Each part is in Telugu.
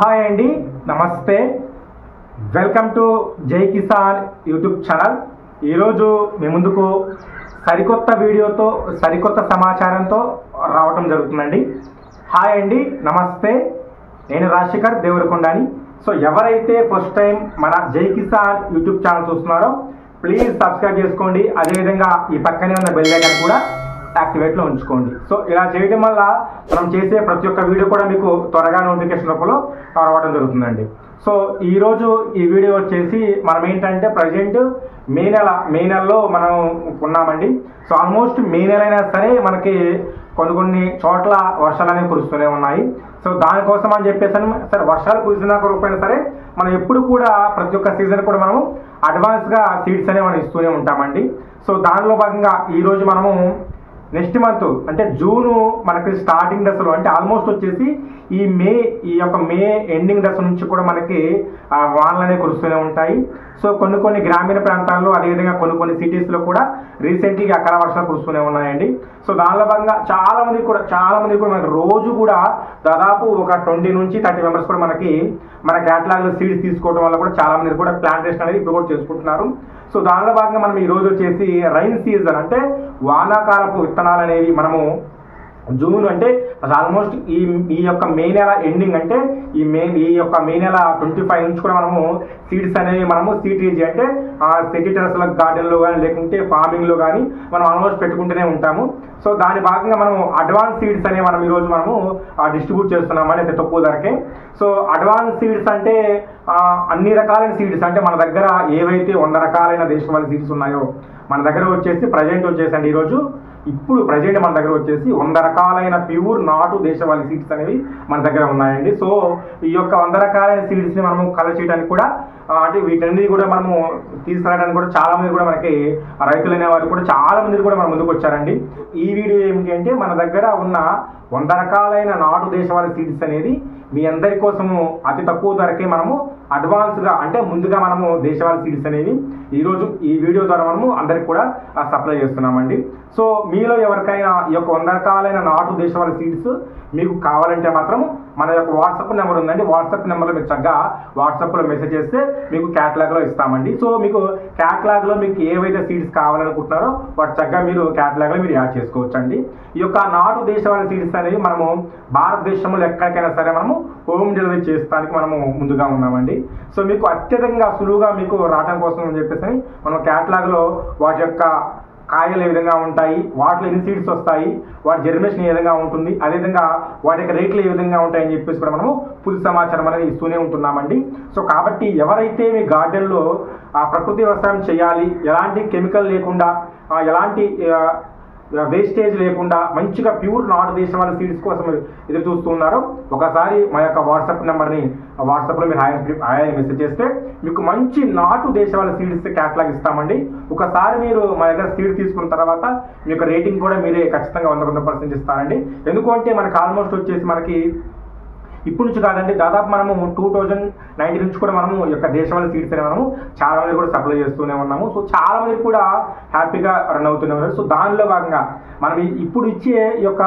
హాయ్ అండి నమస్తే. వెల్కమ్ టు జై కిసాన్ యూట్యూబ్ ఛానల్. ఈరోజు మీ ముందుకు సరికొత్త వీడియోతో సరికొత్త సమాచారంతో రావటం జరుగుతుందండి. హాయ్ అండి నమస్తే. నేను రాజశేఖర్ దేవరకొండని. సో ఎవరైతే ఫస్ట్ టైం మన జై కిసాన్ యూట్యూబ్ ఛానల్ చూస్తున్నారో ప్లీజ్ సబ్స్క్రైబ్ చేసుకోండి. అదేవిధంగా ఈ పక్కనే ఉన్న బెల్ ఐకాన్ కూడా యాక్టివేట్లో ఉంచుకోండి. సో ఇలా చేయడం వల్ల మనం చేసే ప్రతి ఒక్క వీడియో కూడా మీకు త్వరగా నోటిఫికేషన్ రూపంలో రావడం జరుగుతుందండి. సో ఈరోజు ఈ వీడియో వచ్చేసి మనం ఏంటంటే ప్రజెంట్ మే నెల మే నెలలో మనం ఉన్నామండి. సో ఆల్మోస్ట్ మే నెల అయినా సరే మనకి కొన్ని కొన్ని చోట్ల వర్షాలు అనేవి కురుస్తూనే ఉన్నాయి. సో దానికోసం అని చెప్పేసి అని సరే వర్షాలు కురిసినా కురకపోయినా సరే మనం ఎప్పుడు కూడా ప్రతి ఒక్క సీజన్ కూడా మనం అడ్వాన్స్గా సీడ్స్ అనేవి మనం ఇస్తూనే ఉంటామండి. సో దానిలో భాగంగా ఈరోజు మనము నెక్స్ట్ మంత్ అంటే జూను మనకి స్టార్టింగ్ దశలో అంటే ఆల్మోస్ట్ వచ్చేసి ఈ మే ఈ యొక్క మే ఎండింగ్ దశ నుంచి కూడా మనకి ఆ, వానలు అనేవి కురుస్తూనే ఉంటాయి. సో కొన్ని కొన్ని గ్రామీణ ప్రాంతాల్లో అదేవిధంగా కొన్ని కొన్ని సిటీస్లో కూడా రీసెంట్లీ అక్కడ వర్షాలు కురుస్తూనే ఉన్నాయండి. సో దానిలో భాగంగా చాలా మంది కూడా చాలా మంది కూడా మనకి రోజు కూడా దాదాపు ఒక ట్వంటీ నుంచి థర్టీ మెంబర్స్ కూడా మనకి మన క్యాటలాగ్లో సీడ్స్ తీసుకోవడం వల్ల కూడా చాలా మంది కూడా ప్లాంటేషన్ అనేది ఇప్పుడు కూడా చేసుకుంటున్నారు. సో దానిలో భాగంగా మనం ఈ రోజు వచ్చేసి రైన్ సీజన్ అంటే వానాకాలపు విత్తనాలు అనేవి మనము జూన్ అంటే ఆల్మోస్ట్ ఈ ఈ యొక్క మే నెల ఎండింగ్ అంటే ఈ మే ఈ యొక్క మే నెల ట్వంటీ ఫైవ్ నుంచి కూడా మనము సీడ్స్ అనేవి మనము సీటీజీ అంటే సిటీ టెరస్ల గార్డెన్లో కానీ లేకుంటే ఫార్మింగ్లో కానీ మనం ఆల్మోస్ట్ పెట్టుకుంటూనే ఉంటాము. సో దాని భాగంగా మనం అడ్వాన్స్ సీడ్స్ అనేవి మనం ఈరోజు మనము డిస్ట్రిబ్యూట్ చేస్తున్నామని అయితే తక్కువ ధరకే. సో అడ్వాన్స్ సీడ్స్ అంటే అన్ని రకాలైన సీడ్స్ అంటే మన దగ్గర ఏవైతే వంద రకాలైన దేశవాళీ సీడ్స్ ఉన్నాయో మన దగ్గర వచ్చేసి ప్రజెంట్ వచ్చేసండి ఈరోజు. ఇప్పుడు ప్రజెంట్ మన దగ్గర వచ్చేసి వంద రకాలైన ప్యూర్ నాటు దేశవాళీ సీడ్స్ అనేవి మన దగ్గర ఉన్నాయండి. సో ఈ యొక్క వంద రకాలైన సీడ్స్ని మనము కలెక్ట్ చేయడానికి కూడా అంటే వీటన్ని కూడా మనము తీసుకురావడానికి కూడా చాలా మంది కూడా మనకి రైతులు అనేవారు కూడా చాలా మంది కూడా మన ముందుకు వచ్చారండి. ఈ వీడియో ఏమిటి అంటే మన దగ్గర ఉన్న వంద రకాలైన నాటు దేశవాళీ సీడ్స్ అనేది మీ అందరి కోసము అతి తక్కువ ధరకే మనము అడ్వాన్స్గా అంటే ముందుగా మనము దేశవాళీ సీడ్స్ అనేవి ఈరోజు ఈ వీడియో ద్వారా మనము అందరికి కూడా సప్లై చేస్తున్నామండి. సో మీలో ఎవరికైనా ఈ యొక్క వంద రకాలైన నాటు దేశవాళీ సీడ్స్ మీకు కావాలంటే మాత్రం మన యొక్క వాట్సాప్ నెంబర్ ఉందండి. వాట్సాప్ నెంబర్లో మీరు చక్కగా వాట్సాప్లో మెసేజ్ చేస్తే మీకు క్యాటలాగ్లో ఇస్తామండి. సో మీకు క్యాటలాగ్లో మీకు ఏవైతే సీడ్స్ కావాలనుకుంటున్నారో వాటి చక్కగా మీరు క్యాటలాగ్లో మీరు యాడ్ చేసుకోవచ్చండి. ఈ యొక్క నాటు దేశవాళీ సీడ్స్ అనేవి మనము భారతదేశంలో ఎక్కడికైనా సరే మనము హోమ్ డెలివరీ చేస్తానికి మనము ముందుగా ఉన్నామండి. సో మీకు అత్యధికంగా సులువుగా మీకు రావడం కోసం అని చెప్పేసి మనం క్యాటలాగ్లో వాటి యొక్క కాయలు ఏ విధంగా ఉంటాయి వాటిలో ఎన్ని సీడ్స్ వస్తాయి వాటి జర్మినేషన్ ఏ విధంగా ఉంటుంది అదేవిధంగా వాటి యొక్క రేట్లు ఏ విధంగా ఉంటాయని చెప్పేసి కూడా మనము పూర్తి సమాచారం అనేది ఇస్తూనే ఉంటున్నామండి. సో కాబట్టి ఎవరైతే మీ గార్డెన్లో ఆ ప్రకృతి వ్యవసాయం చేయాలి ఎలాంటి కెమికల్ లేకుండా ఎలాంటి వేస్టేజ్ లేకుండా మంచిగా ప్యూర్ నాటు దేశం వాళ్ళ సీడ్స్ కోసం ఎదురు చూస్తున్నారో ఒకసారి మా యొక్క వాట్సాప్ నెంబర్ని వాట్సాప్లో మీరు హాయ్ హాయ్ మెసేజ్ చేస్తే మీకు మంచి నాటు దేశ వాళ్ళ సీడ్స్ క్యాటలాగ్ ఇస్తామండి. ఒకసారి మీరు మా దగ్గర సీడ్ తీసుకున్న తర్వాత మీ యొక్క రేటింగ్ కూడా మీరే ఖచ్చితంగా వంద వంద పర్సెంట్ ఇస్తారండి. ఎందుకంటే మనకు ఆల్మోస్ట్ వచ్చేసి మనకి ఇప్పుడు నుంచి కాదండి దాదాపు మనము టూ థౌజండ్ నైన్టీన్ నుంచి కూడా మనము ఈ యొక్క దేశవాళీ సీడ్స్ అనే మనము చాలా మంది కూడా సప్లై చేస్తూనే ఉన్నాము. సో చాలా మంది కూడా హ్యాపీగా రన్ అవుతూనే ఉన్నారు. సో దానిలో భాగంగా మనం ఇప్పుడు ఇచ్చే ఈ యొక్క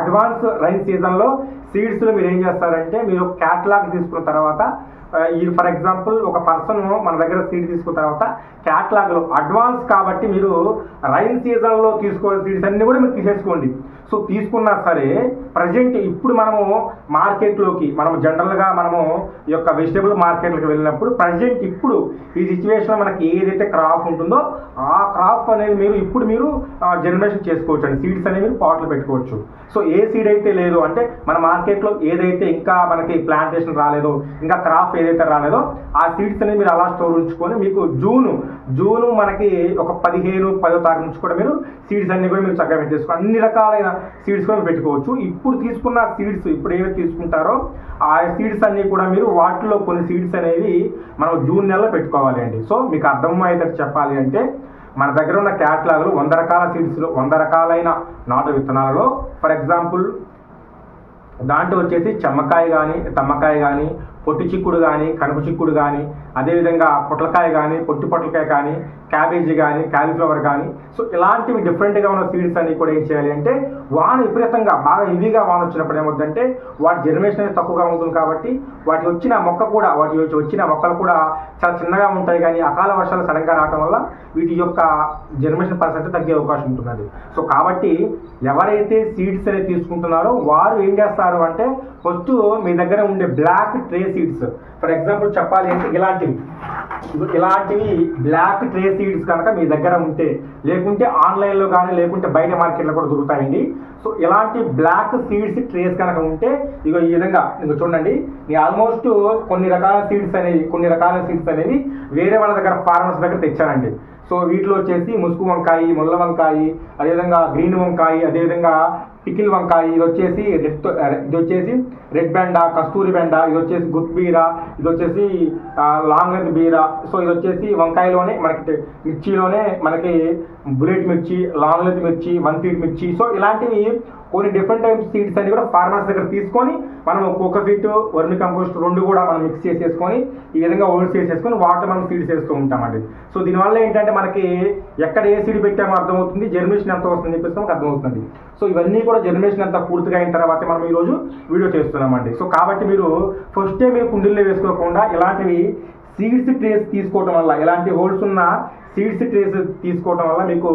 అడ్వాన్స్ రైన్ సీజన్లో సీడ్స్లో మీరు ఏం చేస్తారంటే మీరు క్యాటలాగ్ తీసుకున్న తర్వాత ఈ ఫర్ ఎగ్జాంపుల్ ఒక పర్సన్ మన దగ్గర సీడ్ తీసుకున్న తర్వాత క్యాట్లాగ్లో అడ్వాన్స్ కాబట్టి మీరు రైన్ సీజన్లో తీసుకోవాల్సిన సీడ్స్ అన్ని కూడా మీరు తీసేసుకోండి. సో తీసుకున్నా సరే ప్రజెంట్ ఇప్పుడు మనము మార్కెట్లోకి మనం జనరల్గా మనము ఈ యొక్క వెజిటేబుల్ మార్కెట్లకు వెళ్ళినప్పుడు ప్రజెంట్ ఇప్పుడు ఈ సిచ్యువేషన్లో మనకి ఏదైతే క్రాప్ ఉంటుందో ఆ క్రాప్ అనేది మీరు ఇప్పుడు మీరు జనరేషన్ చేసుకోవచ్చు అండి. సీడ్స్ అనేవి మీరు పాట్లు పెట్టుకోవచ్చు. సో ఏ సీడ్ అయితే లేదు అంటే మన మార్కెట్లో ఏదైతే ఇంకా మనకి ప్లాంటేషన్ రాలేదో ఇంకా క్రాప్ ఏదైతే రాలేదో ఆ సీడ్స్ అనేవి మీరు అలా స్టోర్ ఉంచుకొని మీకు జూను జూను మనకి ఒక పదిహేను పదో తారీఖు నుంచి కూడా మీరు సీడ్స్ అన్ని కూడా మీరు చక్కగా పెట్టేసుకో అన్ని రకాలైన సీడ్స్ కూడా పెట్టుకోవచ్చు. ఇప్పుడు తీసుకున్న సీడ్స్ ఇప్పుడు ఏవైతే తీసుకుంటారో ఆ సీడ్స్ అన్ని కూడా మీరు వాటిలో కొన్ని సీడ్స్ అనేవి మనం జూన్ నెలలో పెట్టుకోవాలి అండి. సో మీకు అర్థమయ్యేటట్టు చెప్పాలి అంటే మన దగ్గర ఉన్న క్యాట్లాగ్లు వంద రకాల సీడ్స్లో వంద రకాలైన నాటు విత్తనాలలో ఫర్ ఎగ్జాంపుల్ దాంట్లో వచ్చేసి చెమ్మకాయ కానీ తమ్మకాయ కానీ పొట్టి చిక్కుడు కానీ కనుపు చిక్కుడు కానీ అదేవిధంగా పొట్లకాయ కానీ పొట్టి పొట్లకాయ కానీ క్యాబేజీ కానీ క్యాలీఫ్లవర్ కానీ సో ఇలాంటివి డిఫరెంట్గా ఉన్న సీడ్స్ అన్ని కూడా ఏం చేయాలి అంటే వాన విపరీతంగా బాగా హెవీగా వాన వచ్చినప్పుడు ఏమవుతుందంటే వాటి జనరేషన్ అనేది తక్కువగా ఉంటుంది కాబట్టి వాటి వచ్చిన మొక్క కూడా వాటి వచ్చిన మొక్కలు కూడా చాలా చిన్నగా ఉంటాయి కానీ అకాల వర్షాలు సడన్గా రావడం వల్ల వీటి యొక్క జనరేషన్ పర్సెంట్ తగ్గే అవకాశం ఉంటుంది సో కాబట్టి ఎవరైతే సీడ్స్ అనేది తీసుకుంటున్నారో వారు ఏం చేస్తారు అంటే ఫస్ట్ మీ దగ్గర ఉండే బ్లాక్ ట్రేస్ సీడ్స్ ఫర్ ఎగ్జాంపుల్ చెప్పాలి అంటే ఇలాంటివి. ఇలాంటివి బ్లాక్ ట్రే సీడ్స్ కనుక మీ దగ్గర ఉంటే లేకుంటే ఆన్లైన్లో కానీ లేకుంటే బయట మార్కెట్లో కూడా దొరుకుతాయండి. సో ఇలాంటి బ్లాక్ సీడ్స్ ట్రేస్ కనుక ఉంటే ఇగో ఈ విధంగా ఇగో చూడండి. నేను ఆల్మోస్ట్ కొన్ని రకాల సీడ్స్ అనేవి కొన్ని రకాల సీడ్స్ అనేవి వేరే వాళ్ళ దగ్గర ఫార్మర్స్ దగ్గర తెచ్చానండి సో వీటిలో వచ్చేసి ముసుగు వంకాయ ముల్ల వంకాయ అదేవిధంగా గ్రీన్ వంకాయ అదేవిధంగా పికిల్ వంకాయ ఇది వచ్చేసి రెడ్ ఇది వచ్చేసి రెడ్ బెండ కస్తూరి బెండ ఇది వచ్చేసి గుత్ బీర ఇది వచ్చేసి లాంగ్ లెంత్ బీర. సో ఇది వచ్చేసి వంకాయలోనే మనకి మిర్చిలోనే మనకి బుల్లెట్ మిర్చి లాంగ్ లెంత్ మిర్చి వన్ ఫీట్ మిర్చి. సో ఇలాంటివి కొన్ని డిఫరెంట్ టైప్స్ సీడ్స్ అన్ని కూడా ఫార్మర్స్ దగ్గర తీసుకొని మనం కోక వర్మి కంపోస్ట్ రెండు కూడా మనం మిక్స్ చేసేసుకొని ఈ విధంగా ఓల్డ్ చేసేసుకొని వాటర్ మనం సీడ్స్ వేస్తూ ఉంటామండి. సో దీనివల్ల ఏంటంటే మనకి ఎక్కడ ఏ సీడ్ పెట్టామో అర్థమవుతుంది జర్మినేషన్ ఎంత వస్తుంది చెప్పేసి మనకు అర్థమవుతుంది. సో ఇవన్నీ కూడా జర్మినేషన్ అంతా పూర్తిగా అయిన తర్వాత మనం ఈరోజు వీడియో చేస్తున్నామండి. సో కాబట్టి మీరు ఫస్టే మీరు కుండీల్లో వేసుకోకుండా ఇలాంటివి సీడ్స్ ట్రేస్ తీసుకోవడం వల్ల ఇలాంటి హోల్స్ ఉన్న సీడ్స్ ట్రేస్ తీసుకోవడం వల్ల మీకు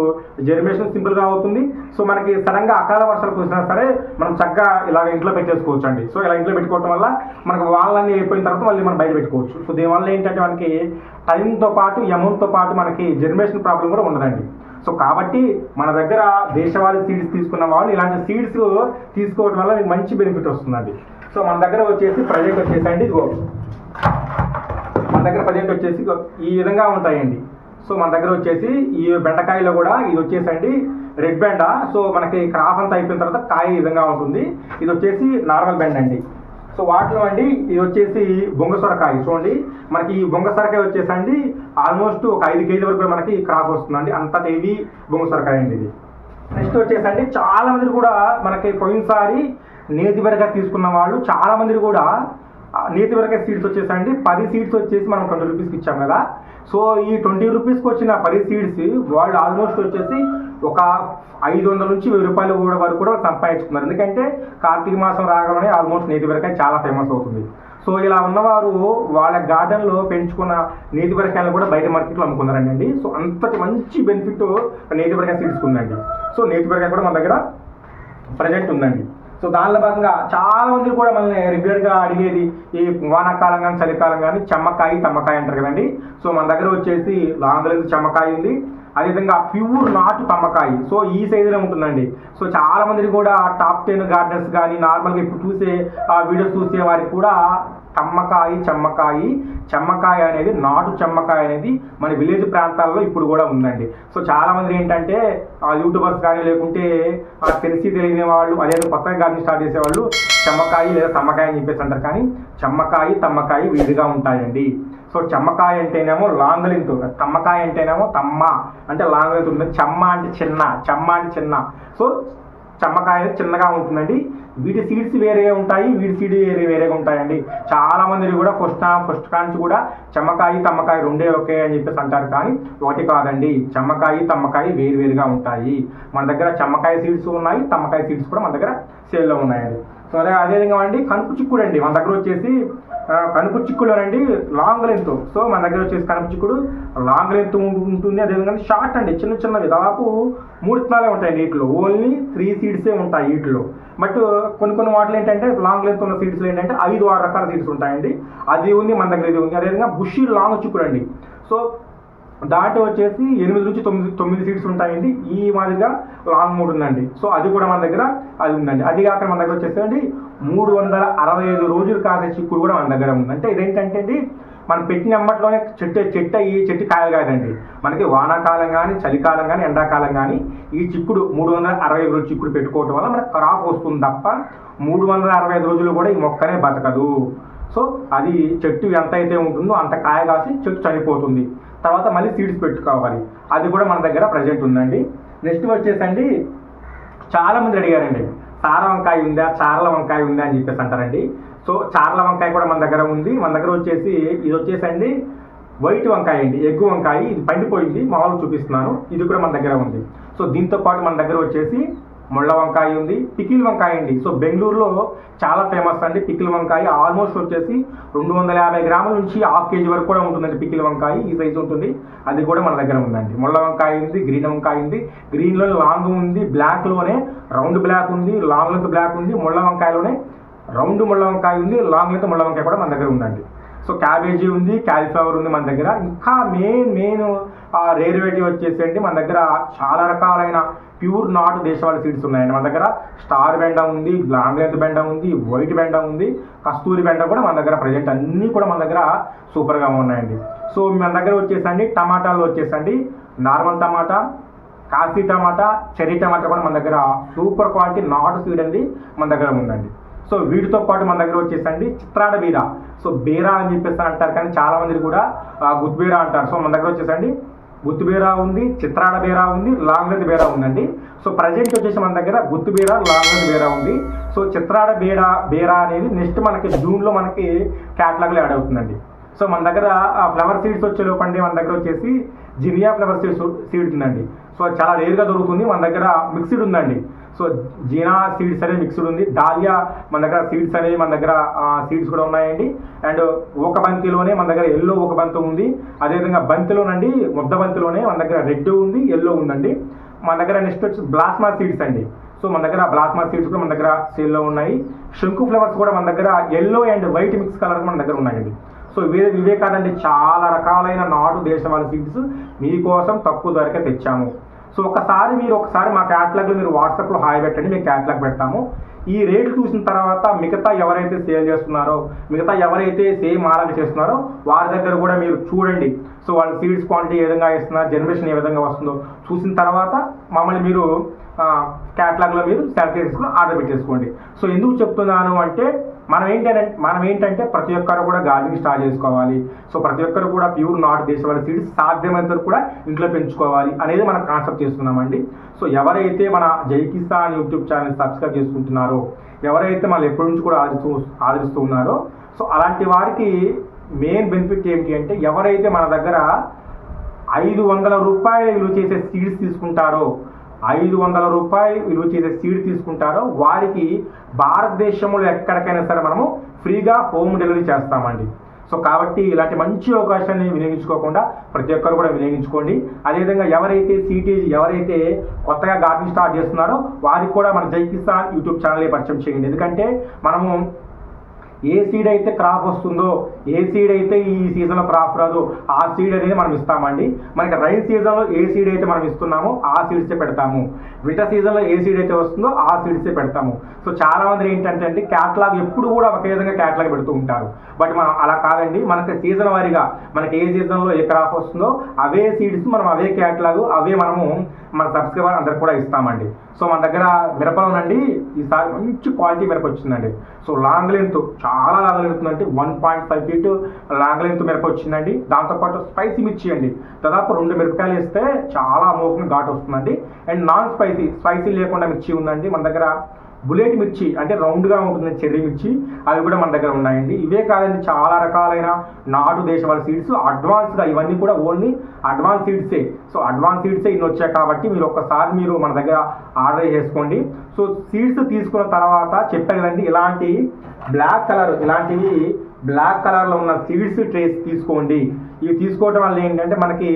జర్మినేషన్ సింపుల్గా అవుతుంది. సో మనకి సడన్గా అకాల వర్షాలు కురిసినా సరే మనం చక్కగా ఇలాగ ఇంట్లో పెట్టేసుకోవచ్చు అండి సో ఇలా ఇంట్లో పెట్టుకోవడం వల్ల మనకు వాళ్ళని అయిపోయిన తర్వాత మళ్ళీ మనం బయట పెట్టుకోవచ్చు. సో దీనివల్ల ఏంటంటే మనకి టైంతో పాటు అమౌంట్తో పాటు మనకి జర్మినేషన్ ప్రాబ్లం కూడా ఉండదండి. సో కాబట్టి మన దగ్గర దేశవాళీ సీడ్స్ తీసుకున్న వాళ్ళు ఇలాంటి సీడ్స్ తీసుకోవడం వల్ల మీకు మంచి బెనిఫిట్ వస్తుందండి. సో మన దగ్గర వచ్చేసి ప్రజెంట్ వచ్చేసండి ఇదిగో. మన దగ్గర ప్రజెంట్ వచ్చేసి ఈ విధంగా ఉంటాయండి. సో మన దగ్గర వచ్చేసి ఈ బెండకాయలో కూడా ఇది వచ్చేసండి రెడ్ బెండ. సో మనకి క్రాప్ అంతా అయిపోయిన తర్వాత కాయ ఈ విధంగా ఉంటుంది. ఇది వచ్చేసి నార్మల్ బెండ అండి. సో వాటిలో అండి ఇది వచ్చేసి బొంగ సొరకాయ. చూడండి మనకి ఈ బొంగ సొరకాయ వచ్చేసండి ఆల్మోస్ట్ ఒక ఐదు కేజీ వరకు కూడా మనకి క్రాప్ వస్తుందండి. అంత హెవీ బొంగ సొరకాయ అండి ఇది. నెక్స్ట్ వచ్చేసండి చాలా మంది కూడా మనకి పోయినసారి నేతి బెరగా తీసుకున్న వాళ్ళు చాలా మంది కూడా నేతి వరకే సీడ్స్ వచ్చేసండి పది సీడ్స్ వచ్చేసి మనం ట్వంటీ రూపీస్కి ఇచ్చాం కదా. సో ఈ ట్వంటీ రూపీస్కి వచ్చిన పది సీడ్స్ వాళ్ళు ఆల్మోస్ట్ వచ్చేసి ఒక ఐదు వందల నుంచి వెయ్యి రూపాయలు కూడా వరకు కూడా సంపాదించుకున్నారు. ఎందుకంటే కార్తీక మాసం రాగానే ఆల్మోస్ట్ నేతి బెరకాయ చాలా ఫేమస్ అవుతుంది. సో ఇలా ఉన్నవారు వాళ్ళ గార్డెన్లో పెంచుకున్న నేతి బెరకాయలు కూడా బయట మార్కెట్లో అమ్ముకున్నారండి సో అంతటి మంచి బెనిఫిట్ నేతి బెరకాయ సీడ్స్ ఉందండి. సో నేతి వరకాయ కూడా మన దగ్గర ప్రజెంట్ ఉందండి. సో దానిలో భాగంగా చాలా మంది కూడా మనల్ని రెగ్యులర్గా అడిగేది ఈ వానాకాలం కానీ చలికాలం కానీ చెమ్మకాయ తమ్మకాయ అంటారు కదండి. సో మన దగ్గర వచ్చేసి లాంగ్ చెమ్మకాయ ఉంది. అదేవిధంగా ప్యూర్ నాటు తమ్మకాయ. సో ఈ సైజులో ఉంటుందండి. సో చాలా మందికి కూడా టాప్ టెన్ గార్డెన్స్ కానీ నార్మల్గా ఇప్పుడు చూసే ఆ వీడియోస్ చూసే వారికి కూడా తమ్మకాయ చెమ్మకాయ చెమ్మకాయ అనేది నాటు చెమ్మకాయ అనేది మన విలేజ్ ప్రాంతాల్లో ఇప్పుడు కూడా ఉందండి. సో చాలా మంది ఏంటంటే ఆ యూట్యూబర్స్ కానీ లేకుంటే ఆ తెలిసి తెలియని వాళ్ళు అదేదో కొత్తగా గార్డెన్ స్టార్ట్ చేసేవాళ్ళు చెమ్మకాయ లేదా తమ్మకాయ అని చెప్పేసి అంటారు. కానీ చెమ్మకాయ తమ్మకాయ విడిగా ఉంటాయండి. సో చెమ్మకాయ అంటేనేమో లాంగ్ లెంత్ తమ్మకాయ అంటేనేమో తమ్మ. అంటే లాంగ్ లెంత్ ఉంటుంది. చెమ్మ అంటే చిన్న చెమ్మ అంటే చిన్న. సో చెమ్మకాయ చిన్నగా ఉంటుందండి. వీటి సీడ్స్ వేరే ఉంటాయి వీటి సీడ్ వేరే వేరేగా ఉంటాయండి. చాలా మంది కూడా ఫస్ట్ ఫస్ట్ కాంచి కూడా చెమ్మకాయ తమ్మకాయ రెండే ఒకే అని చెప్పేసి అంటారు. కానీ ఒకటి కాదండి చెమ్మకాయ తమ్మకాయ వేరు వేరుగా ఉంటాయి. మన దగ్గర చెమ్మకాయ సీడ్స్ ఉన్నాయి తమ్మకాయ సీడ్స్ కూడా మన దగ్గర సేల్లో ఉన్నాయండి. సో అదే అదేవిధంగా అండి కనుపు చిక్కుడు అండి. మన దగ్గర వచ్చేసి కనుపు చిక్కుడు అండి లాంగ్ లెంత్ సో మన దగ్గర వచ్చేసి కనుపు చిక్కుడు లాంగ్ లెంత్ ఉంటుంది. అదేవిధంగా షార్ట్ అండి చిన్న చిన్నవి. దాదాపు మూడు విత్తనాలే ఉంటాయి వీటిలో ఓన్లీ త్రీ సీడ్సే ఉంటాయి వీటిలో. బట్ కొన్ని కొన్ని వాటిలో ఏంటంటే లాంగ్ లెంత్ ఉన్న సీడ్స్ ఏంటంటే ఐదు ఆరు రకాల సీడ్స్ ఉంటాయండి. అది ఉంది మన దగ్గర ఇది ఉంది. అదేవిధంగా బుషి లాంగ్ చిక్కుడు అండి. సో దాటి వచ్చేసి ఎనిమిది నుంచి తొమ్మిది తొమ్మిది సీట్స్ ఉంటాయండి. ఈ మాదిరిగా లాంగ్ మూడు ఉందండి. సో అది కూడా మన దగ్గర అది ఉందండి. అది కాక మన దగ్గర వచ్చేసండి మూడు వందల అరవై ఐదు రోజులు కాసే చిక్కుడు కూడా మన దగ్గర ఉంది. అంటే ఇదేంటంటే అండి మనం పెట్టిన అమ్మట్లోనే చెట్టు చెట్టు ఈ చెట్టు కాయలు కాదండి. మనకి వానాకాలం కానీ చలికాలం కానీ ఎండాకాలం కానీ ఈ చిక్కుడు మూడు వందల అరవై ఐదు రోజులు చిక్కుడు పెట్టుకోవటం వల్ల మనకు క్రాప్ వస్తుంది తప్ప మూడు వందల అరవై ఐదు రోజులు కూడా ఈ మొక్కనే బతకదు. సో అది చెట్టు ఎంత అయితే ఉంటుందో అంత కాయ కాసి చెట్టు చనిపోతుంది. తర్వాత మళ్ళీ సీడ్స్ పెట్టుకోవాలి. అది కూడా మన దగ్గర ప్రజెంట్ ఉందండి. నెక్స్ట్ వచ్చేసండి. చాలా మంది అడిగారండి. సార వంకాయ ఉందా? చారల వంకాయ ఉందా అని చెప్పేసి అంటారండి. సో చార్ల వంకాయ కూడా మన దగ్గర ఉంది. మన దగ్గర వచ్చేసి ఇది వచ్చేసి అండి వైట్ వంకాయ అండి. ఎగ్గు వంకాయ. ఇది పండిపోయింది. మామూలు చూపిస్తున్నాను. ఇది కూడా మన దగ్గర ఉంది. సో దీంతో పాటు మన దగ్గర వచ్చేసి ముళ్ళ వంకాయ ఉంది పికిల్ వంకాయ అండి. సో బెంగళూరులో చాలా ఫేమస్ అండి పికిల్ వంకాయ. ఆల్మోస్ట్ వచ్చేసి రెండు వందల యాభై గ్రాముల నుంచి హాఫ్ కేజీ వరకు కూడా ఉంటుందండి పికిల్ వంకాయ. ఈ సైజు ఉంటుంది. అది కూడా మన దగ్గర ఉందండి. ముళ్ళ వంకాయ ఉంది గ్రీన్ వంకాయ ఉంది. గ్రీన్లో లాంగ్ ఉంది బ్లాక్లోనే రౌండ్ బ్లాక్ ఉంది లాంగ్ లెంత్ బ్లాక్ ఉంది. ముళ్ళ వంకాయలోనే రౌండ్ ముళ్ళ వంకాయ ఉంది లాంగ్ లెంత్ ముళ్ళ వంకాయ కూడా మన దగ్గర ఉందండి. సో క్యాబేజీ ఉంది క్యాలీఫ్లవర్ ఉంది మన దగ్గర. ఇంకా మెయిన్ మెయిన్ రేరివేటివ్ వచ్చేసి అండి మన దగ్గర చాలా రకాలైన ప్యూర్ నాటు దేశవాళీ సీడ్స్ ఉన్నాయండి మన దగ్గర. స్టార్ బెండ ఉంది లాంగ్ లెంత్ బెండ ఉంది వైట్ బెండ ఉంది కస్తూరి బెండ కూడా మన దగ్గర ప్రజెంట్ అన్నీ కూడా మన దగ్గర సూపర్గా ఉన్నాయండి. సో మన దగ్గర వచ్చేసండి టమాటాలు వచ్చేసండి నార్మల్ టమాటా కాశీ టమాటా చెర్రీ టమాటా కూడా మన దగ్గర సూపర్ క్వాలిటీ నాటు సీడ్ అండి మన దగ్గర ఉందండి. సో వీటితో పాటు మన దగ్గర వచ్చేసండి చిత్రాడ బీర. సో బీరా అని చెప్పేసి అంటారు కానీ చాలా మంది కూడా గుద్బీరా అంటారు. సో మన దగ్గర వచ్చేసండి గుత్తు బీరా ఉంది చిత్రాడ బీరా ఉంది లాంగ్ బీరా ఉందండి. సో ప్రజెంట్ వచ్చేసి మన దగ్గర గుత్తు బీరా లాంగ్ బీరా ఉంది. సో చిత్రాడ బీరా బీరా అనేది నెక్స్ట్ మనకి జూన్లో మనకి క్యాటలాగ్లో యాడ్ అవుతుందండి. సో మన దగ్గర ఫ్లవర్ సీడ్స్ వచ్చే లోపండి మన దగ్గర వచ్చేసి జినియా ఫ్లవర్ సీడ్స్ సీడ్ ఉందండి సో చాలా రేర్గా దొరుకుతుంది. మన దగ్గర మిక్స్డ్ ఉందండి. సో జీనా సీడ్స్ అనేవి మిక్స్డ్ ఉంది. దాలియా మన దగ్గర సీడ్స్ అనేవి మన దగ్గర సీడ్స్ కూడా ఉన్నాయండి. అండ్ ఒక బంతిలోనే మన దగ్గర ఎల్లో ఒక బంతి ఉంది. అదేవిధంగా బంతిలోనండి ముద్ద బంతిలోనే మన దగ్గర రెడ్ ఉంది ఎల్లో ఉందండి. మన దగ్గర నెక్స్ట్ వచ్చి బ్లాస్మా సీడ్స్ అండి. సో మన దగ్గర బ్లాస్మా సీడ్స్ కూడా మన దగ్గర సేల్లో ఉన్నాయి. శంకు ఫ్లవర్స్ కూడా మన దగ్గర yellow and white mix colour మన దగ్గర ఉన్నాయండి. సో వేరే ఇవే చాలా రకాలైన నాటు దేశవాళీ సీడ్స్ మీకోసం తక్కువ ధరకే తెచ్చాము. సో ఒకసారి మీరు ఒకసారి మా క్యాటలాగ్లో మీరు వాట్సాప్లో హాయ్ పెట్టండి మేము క్యాటలాగ్ పెడతాము. ఈ రేట్లు చూసిన తర్వాత మిగతా ఎవరైతే సేల్ చేస్తున్నారో మిగతా ఎవరైతే సేమ్ అలాగే చేస్తున్నారో వారి దగ్గర కూడా మీరు చూడండి. సో వాళ్ళ సీడ్స్ క్వాంటిటీ ఏ విధంగా ఇస్తున్నారు జనరేషన్ ఏ విధంగా వస్తుందో చూసిన తర్వాత మమ్మల్ని మీరు క్యాటలాగ్లో మీరు సెలెక్ట్ చేసుకుని ఆర్డర్ పెట్టేసుకోండి. సో ఎందుకు చెప్తున్నాను అంటే మనం ఏంటంటే మనం ఏంటంటే ప్రతి ఒక్కరు కూడా గార్డెనింగ్ స్టార్ట్ చేసుకోవాలి. సో ప్రతి ఒక్కరు కూడా ప్యూర్ నాట్ దేశవాళీ సీడ్స్ సాధ్యమైనంత కూడా ఇంట్లో పెంచుకోవాలి అనేది మనం కాన్సెప్ట్ చేస్తున్నామండి. సో ఎవరైతే మన Jai Kisan YouTube channel subscribe చేసుకుంటున్నారో ఎవరైతే మనం ఎప్పటి నుంచి కూడా ఆదరిస్తూ ఆదరిస్తూ ఉన్నారో సో అలాంటి వారికి మెయిన్ బెనిఫిట్ ఏంటి అంటే ఎవరైతే మన దగ్గర ఐదు వందల రూపాయలు విలువ చేసే సీడ్స్ తీసుకుంటారో ఐదు వందల రూపాయలు విలువ చేసే సీడ్ తీసుకుంటారో వారికి భారతదేశంలో ఎక్కడికైనా సరే మనము ఫ్రీగా హోమ్ డెలివరీ చేస్తామండి. సో కాబట్టి ఇలాంటి మంచి అవకాశాన్ని వినియోగించుకోకుండా ప్రతి ఒక్కరు కూడా వినియోగించుకోండి. అదేవిధంగా ఎవరైతే సిటీజీ ఎవరైతే కొత్తగా గార్డెన్ స్టార్ట్ చేస్తున్నారో వారికి కూడా మన జై కిసాన్ యూట్యూబ్ ఛానల్ పరిచయం చేయండి. ఎందుకంటే మనము ఏ సీడ్ అయితే క్రాప్ వస్తుందో ఏ సీడ్ అయితే ఈ సీజన్లో క్రాప్ రాదు ఆ సీడ్ అనేది మనం ఇస్తామండి. మనకి రైన్ సీజన్లో ఏ సీడ్ అయితే మనం ఇస్తున్నామో ఆ సీడ్సే పెడతాము. వింటర్ సీజన్లో ఏ సీడ్ అయితే వస్తుందో ఆ సీడ్సే పెడతాము. సో చాలా మంది ఏంటంటే అండి క్యాటలాగ్ ఎప్పుడు కూడా ఒకే విధంగా క్యాటలాగ్ పెడుతూ ఉంటారు. బట్ మనం అలా కాదండి మనకి సీజన్ వారీగా మనకి ఏ సీజన్లో ఏ క్రాప్ వస్తుందో అవే సీడ్స్ మనం అవే క్యాటలాగ్ అవే మనము మన సబ్స్క్రైబర్ అందరికి కూడా ఇస్తామండి. సో మన దగ్గర మిరపలోనండి ఈసారి మంచి క్వాలిటీ మిరప వచ్చిందండి. సో లాంగ్ లెంత్ చాలా లాంగ్ లెంత్ అంటే one point five feet long length మిరప వచ్చిందండి. దాంతోపాటు స్పైసీ మిర్చి అండి. దాదాపు రెండు మిరపకాయలు వేస్తే చాలా అమోఘంగా ఘాటు వస్తుందండి. అండ్ నాన్ స్పైసీ స్పైసీ లేకుండా మిర్చి ఉందండి. మన దగ్గర బుల్లెట్ మిర్చి అంటే రౌండ్గా ఉంటుంది చెర్రీ మిర్చి అవి కూడా మన దగ్గర ఉన్నాయండి. ఇవే కాదండి చాలా రకాలైన నాటు దేశవాళ సీడ్స్ అడ్వాన్స్గా ఇవన్నీ కూడా ఓన్లీ అడ్వాన్స్ సీడ్సే. సో అడ్వాన్స్ సీడ్సే ఇన్ని వచ్చాయి కాబట్టి మీరు ఒక్కసారి మీరు మన దగ్గర ఆర్డర్ చేసుకోండి. సో సీడ్స్ తీసుకున్న తర్వాత చెప్పాను కదండి ఇలాంటి బ్లాక్ కలర్ ఇలాంటివి బ్లాక్ కలర్లో ఉన్న సీడ్స్ ట్రేస్ తీసుకోండి. ఇవి తీసుకోవడం వల్ల ఏంటంటే మనకి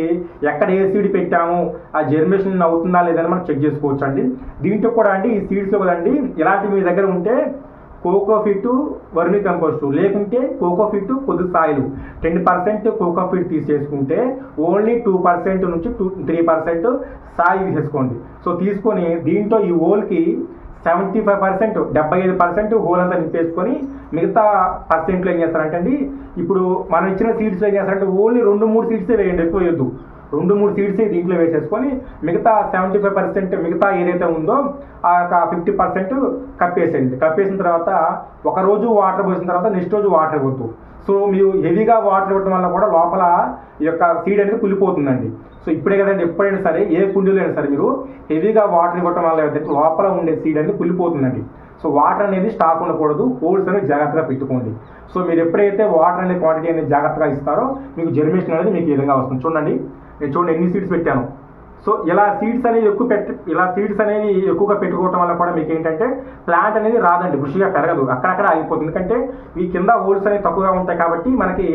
ఎక్కడ ఏ సీడ్ పెట్టాము ఆ జర్మినేషన్ అవుతుందా లేదని మనం చెక్ చేసుకోవచ్చు అండి దీంట్లో కూడా అండి ఈ సీడ్స్లో కదండి ఇలాంటి మీ దగ్గర ఉంటే కోకోఫిట్ వర్మి కంపోస్ట్ లేకుంటే కోకోఫిట్ కొద్ది సాయిలు. టెన్ పర్సెంట్ కోకోఫిట్ తీసేసుకుంటే ఓన్లీ టూ పర్సెంట్ నుంచి టూ త్రీ పర్సెంట్ సాయి తీసేసుకోండి. సో తీసుకొని దీంట్లో ఈ ఓల్కి సెవెంటీ ఫైవ్ పర్సెంట్ డెబ్బై ఐదు పర్సెంట్ హోల్ అంతా నింపేసుకొని మిగతా పర్సెంట్లో ఏం చేస్తారంటే అండి ఇప్పుడు మనం ఇచ్చిన సీడ్స్ ఏం చేస్తారంటే ఓన్లీ రెండు మూడు సీడ్సే వేయండి ఎక్కువ వేయద్దు. రెండు మూడు సీడ్స్ దీంట్లో వేసేసుకొని మిగతా సెవెంటీ ఫైవ్ పర్సెంట్ మిగతా ఏదైతే ఉందో ఆ యొక్క ఫిఫ్టీ పర్సెంట్ కప్పేసేయండి. కప్పేసిన తర్వాత ఒక రోజు వాటర్ పోసిన తర్వాత నెక్స్ట్ రోజు వాటర్ ఇవ్వద్దు సో మీరు హెవీగా వాటర్ ఇవ్వడం వల్ల కూడా లోపల ఈ యొక్క సీడ్ అనేది కులిపోతుందండి సో ఇప్పుడే కదండి ఎప్పుడైనా సరే ఏ కుండీలో అయినా సరే మీరు హెవీగా వాటర్ ఇవ్వడం వల్ల ఏంటంటే లోపల ఉండే సీడ్ అనేది కులిపోతుందండి సో వాటర్ అనేది స్టాక్ ఉండకూడదు హోల్స్ అనేది జాగ్రత్తగా పెట్టుకోండి. సో మీరు ఎప్పుడైతే వాటర్ అనేది క్వాంటిటీ అనేది జాగ్రత్తగా ఇస్తారో మీకు జర్మినేషన్ అనేది మీకు ఈ విధంగా వస్తుంది. చూడండి. నేను చూడండి ఎన్ని సీడ్స్ పెట్టాను. సో ఇలా సీడ్స్ అనేవి ఎక్కువ పెట్టి ఇలా సీడ్స్ అనేవి ఎక్కువగా పెట్టుకోవటం వల్ల కూడా మీకు ఏంటంటే ప్లాంట్ అనేది రాదండి బుషిగా పెరగదు అక్కడక్కడ ఆగిపోతుంది. ఎందుకంటే ఈ కింద హోల్స్ అనేవి తక్కువగా ఉంటాయి కాబట్టి మనకి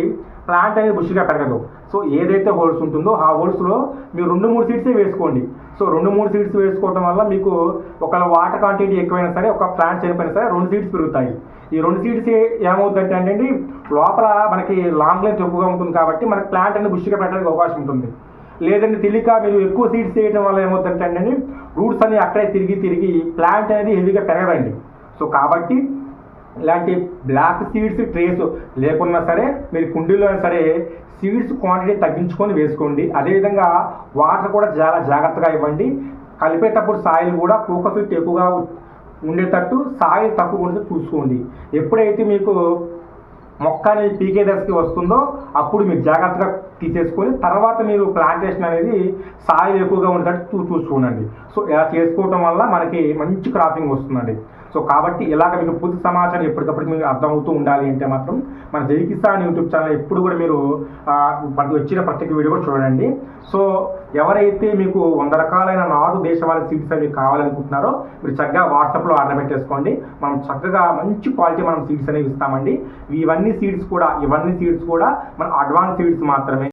ప్లాంట్ అనేది బుషిగా పెరగదు. సో ఏదైతే హోల్స్ ఉంటుందో ఆ హోల్స్లో మీరు రెండు మూడు సీడ్సే వేసుకోండి. సో రెండు మూడు సీడ్స్ వేసుకోవడం వల్ల మీకు ఒకవేళ వాటర్ క్వాంటిటీ ఎక్కువైనా సరే ఒక ప్లాంట్ చనిపోయినా సరే రెండు సీడ్స్ పెరుగుతాయి. ఈ రెండు సీడ్స్ ఏమవుతుందంటే అంటే లోపల మనకి లాంగ్ లెంత్ ఎక్కువగా ఉంటుంది కాబట్టి మనకి ప్లాంట్ అనేది బుషిగా పెట్టడానికి అవకాశం ఉంటుంది. లేదంటే తెలియక మీరు ఎక్కువ సీడ్స్ చేయడం వల్ల ఏమవుతుందంటే రూట్స్ అన్ని అక్కడే తిరిగి తిరిగి ప్లాంట్ అనేది హెవీగా పెరగదండి. సో కాబట్టి ఇలాంటి బ్లాక్ సీడ్స్ ట్రేస్ లేకున్నా సరే మీరు కుండీలో అయినా సరే సీడ్స్ క్వాంటిటీ తగ్గించుకొని వేసుకోండి. అదేవిధంగా వాటర్ కూడా చాలా జాగ్రత్తగా ఇవ్వండి. కలిపేటప్పుడు సాయిల్ కూడా కోక ఫిట్ ఎక్కువగా ఉండేటట్టు సాయిల్ తక్కువ ఉంటే చూసుకోండి. ఎప్పుడైతే మీకు మొక్క అనేది పీకే దశకి వస్తుందో అప్పుడు మీరు జాగ్రత్తగా తీసేసుకొని తర్వాత మీరు ప్లాంటేషన్ అనేది సాయిల్ ఎక్కువగా ఉండేటట్టు చూ చూసుకోండి సో ఇలా చేసుకోవటం వల్ల మనకి మంచి క్రాపింగ్ వస్తుందండి. సో కాబట్టి ఇలాగ మీకు పూర్తి సమాచారం ఎప్పటికప్పుడు మీకు అర్థమవుతూ ఉండాలి అంటే మాత్రం మన జై కిసాన్ యూట్యూబ్ ఛానల్ ఎప్పుడు కూడా మీరు మనకి వచ్చిన ప్రత్యేక వీడియో కూడా చూడండి. సో ఎవరైతే మీకు వంద రకాలైన నాటు దేశవాళీ సీడ్స్ అనేవి కావాలనుకుంటున్నారో మీరు చక్కగా వాట్సాప్లో ఆర్డర్ పెట్టేసుకోండి. మనం చక్కగా మంచి క్వాలిటీ మనం సీడ్స్ అనేవి ఇస్తామండి. ఇవన్నీ సీడ్స్ కూడా ఇవన్నీ సీడ్స్ కూడా మన అడ్వాన్స్ సీడ్స్ మాత్రమే.